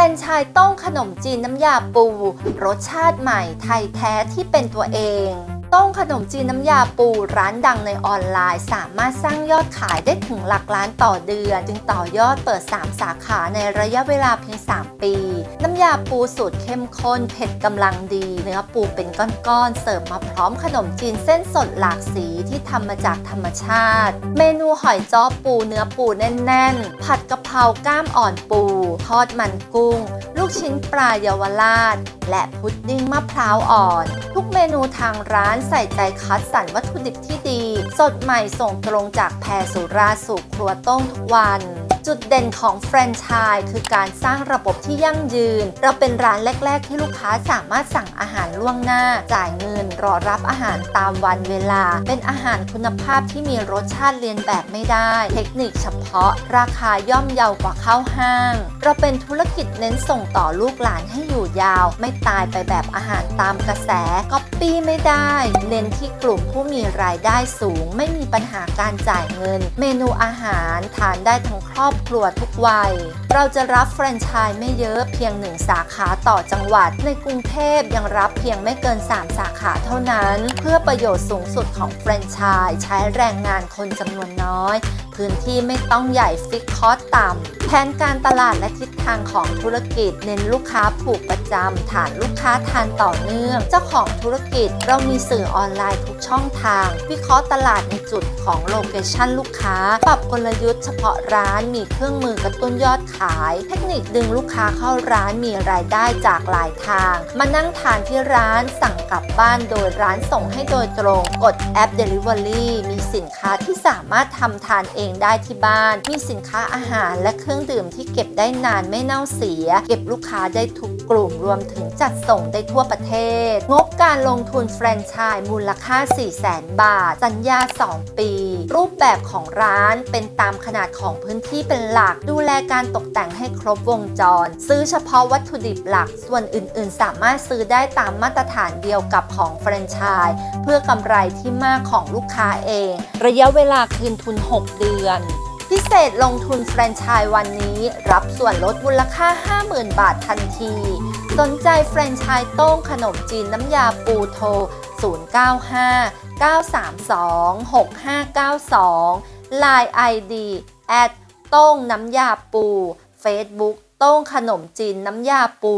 รนไชส์ต้งขนมจีนน้ำยาปู รสชาติใหม่ไทยแท้ที่เป็นตัวเองต้งขนมจีนน้ำยาปูร้านดังในออนไลน์ สามารถสร้างยอดขายได้ถึงหลักล้านต่อเดือน จึงต่อยอดเปิด 3 สาขาในระยะเวลาเพียง 3 ปี น้ำยาปูสูตรเข้มข้นเผ็ดกำลังดี เนื้อปูเป็นก้อนๆ เสิร์ฟมาพร้อมขนมจีนเส้นสดหลากสีที่ทำมาจากธรรมชาติ เมนูหอยจ้อปูเนื้อปูแน่นๆ ผัดกะเพราก้ามอ่อนปู ทอดมันกุ้งลูกชิ้นปลาเยาวราช และพุดดิ้งมะพร้าวอ่อน ทุกเมนูทางร้านใส่ใจคัดสรรวัตถุดิบที่ดี สดใหม่ส่งตรงจากแพรสุราสู่ครัวต้มทุกวัน จุดเด่นของแฟรนไชส์คือการสร้างระบบที่ยั่งยืน เราเป็นร้านแรก ๆ ที่ลูกค้าสามารถสั่งอาหารล่วงหน้า จ่ายเงินรอรับอาหารตามวันเวลา เป็นอาหารคุณภาพที่มีรสชาติเรียนแบบไม่ได้ เทคนิคเฉพาะ ราคาย่อมเยาวกว่าเข้าห้าง เราเป็นธุรกิจเน้นส่งต่อลูกหลานให้อยู่ยาว ไม่ตายไปแบบอาหารตามกระแสก๊อปปี้ไม่ได้ เน้นที่กลุ่มผู้มีรายได้สูง ไม่มีปัญหาการจ่ายเงิน เมนูอาหารทานได้ทั้งครอบครัวทุกวัย เราจะรับแฟรนไชส์ไม่เยอะเพียงหนึ่งสาขาต่อจังหวัด ในกรุงเทพยังรับเพียงไม่เกิน 3 สาขาเท่านั้น เพื่อประโยชน์สูงสุดของแฟรนไชส์ใช้แรงงานคนจำนวนน้อย พื้นที่ไม่ต้องใหญ่ฟิกคอสต่ำ แผนการตลาดและทิศทางของธุรกิจ เน้นลูกค้าผูกประจำฐานลูกค้าทานต่อเนื่อง เจ้าของธุรกิจเรามีสื่อออนไลน์ทุกช่องทาง วิเคราะห์ตลาดในจุดของโลเคชันลูกค้า ปรับกลยุทธ์เฉพาะร้านมีเครื่องมือกระตุ้นยอดขาย เทคนิคดึงลูกค้าเข้าร้านมีรายได้จากหลายทาง มานั่งทานที่ร้านสั่งกลับบ้านโดยร้านส่งให้โดยตรง กดแอป Delivery มีสินค้าที่สามารถทำทานเองเองได้ที่บ้าน มีสินค้าอาหารและเครื่องดื่มที่เก็บได้นานไม่เน่าเสีย เก็บลูกค้าได้ทุก กลุ่มรวมถึงจัดส่งได้ทั่วประเทศ งบการลงทุนแฟรนไชส์มูลค่า 400,000 บาท สัญญา 2 ปี รูปแบบของร้านเป็นตามขนาดของพื้นที่เป็นหลัก ดูแลการตกแต่งให้ครบวงจร ซื้อเฉพาะวัตถุดิบหลัก ส่วนอื่นๆ สามารถซื้อได้ตามมาตรฐานเดียวกับของแฟรนไชส์เพื่อกำไรที่มากของลูกค้าเอง ระยะเวลาคืนทุน 6 เดือน พิเศษลงทุนแฟรนไชส์วันนี้ รับส่วนลดมูลค่า 50,000 บาททันที สนใจแฟรนไชส์โต้งขนมจีนน้ำยาปูโทร 095 932 6592 Line ID แอดโต้งน้ำยาปู Facebook โต้งขนมจีนน้ำยาปู